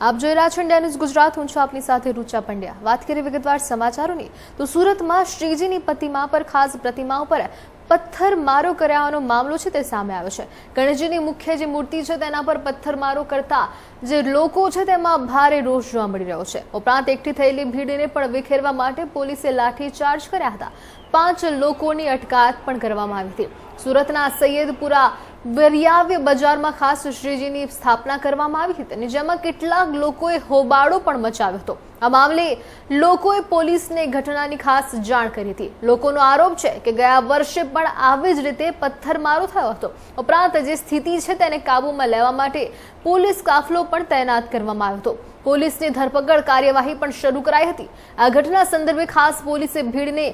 આપ જોઈ રહ્યા છો ઇન્ડિયા ન્યૂઝ ગુજરાત. હું છું આપની સાથે રૂચા પંડ્યા. વાત કરીએ વિગતવાર સમાચારોની, તો સુરતમાં શ્રીજીની પ્રતિમા પર ખાસ પ્રતિમા ઉપર પથ્થર મારો કર્યાનો મામલો છે તે સામે આવ્યો છે. ગણેશજીની મુખ્ય જે મૂર્તિ છે તેના પર પથ્થરમારો કરતા જે લોકો છે તેમાં ભારે રોષ જોવા મળી રહ્યો છે. ઉપરાંત એકઠી થયેલી ભીડને પણ વિખેરવા માટે પોલીસે લાઠીચાર્જ કર્યા હતા. પાંચ લોકોની અટકાયત પણ કરવામાં આવી હતી. સુરતના સૈયદપુરા વરિયાવ્ય બજારમાં ખાસ શ્રીજીની સ્થાપના કરવામાં આવી હતી અને જેમાં કેટલાક લોકોએ હોબાળો પણ મચાવ્યો હતો. આ મામલે લોકોએ પોલીસને ઘટનાની ખાસ જાણ કરી હતી. લોકોનો આરોપ છે કે ગયા વર્ષે પણ આવી જ રીતે પથ્થરમારો થયો હતો. ઉપરાંત જે સ્થિતિ છે તેને કાબૂમાં લેવા માટે પોલીસ કાફલો પણ તૈનાત કરવામાં આવ્યો હતો. પોલીસની ધરપકડ કાર્યવાહી પણ શરૂ કરાઈ હતી. આ ઘટના સંદર્ભે ખાસ પોલીસે ભીડને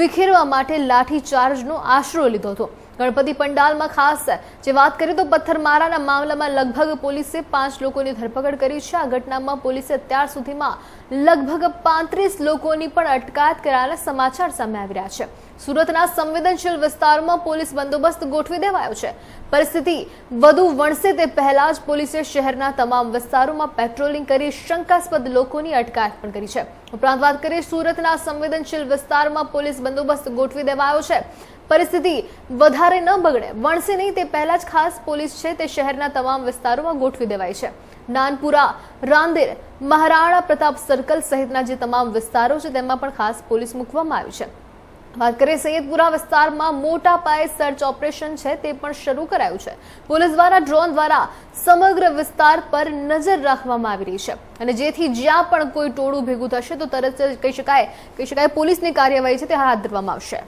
વિખેરવા માટે લાઠીચાર્જનો આશરો લીધો હતો. ગણપતિ પંડાલમાં ખાસ જે વાત કરીએ તો પથ્થરમારાના મામલામાં લગભગ પોલીસે પાંચ લોકોની ધરપકડ કરી છે. આ ઘટનામાં પોલીસે અત્યાર સુધીમાં લગભગ પાંત્રીસ લોકોની પણ અટકાયત કર્યાના સમાચાર સામે આવી રહ્યા છે. સુરતના સંવેદનશીલ વિસ્તારોમાં પોલીસ બંદોબસ્ત ગોઠવી દેવાયો છે. પરિસ્થિતિ વધુ વણસે તે પહેલા જ પોલીસે શહેરના તમામ વિસ્તારોમાં પેટ્રોલિંગ કરી શંકાસ્પદ લોકોની અટકાયત પણ કરી છે. ઉપરાંત વાત કરીએ સુરતના સંવેદનશીલ વિસ્તારમાં પોલીસ બંદોબસ્ત ગોઠવી દેવાયો છે. પરિસ્થિતિ વધારે ન બગડે. વણસે નહીં, તે પહેલા જ ખાસ પોલીસ છે, તે શહેરના તમામ વિસ્તારોમાં ગોઠવી દેવાય છે. નાનપુરા, રાંદેર, મહારાણા પ્રતાપ સર્કલ સહિતના જે તમામ વિસ્તારો છે, તેમાં પણ ખાસ પોલીસ મૂકવામાં આવી છે. વાત કરીએ સૈયદપુરા વિસ્તારમાં મોટા પાયે સર્ચ ઓપરેશન છે, તે પણ શરૂ કરાયું છે. પોલીસ દ્વારા ડ્રોન દ્વારા સમગ્ર વિસ્તાર પર નજર રાખવામાં આવી રહી છે. અને જેથી જ્યાં પણ કોઈ ટોળું ભેગું થશે, તો તરત જ કહી શકાય કહી શકાય પોલીસની કાર્યવાહી છે, તે હાથ ધરવામાં આવશે.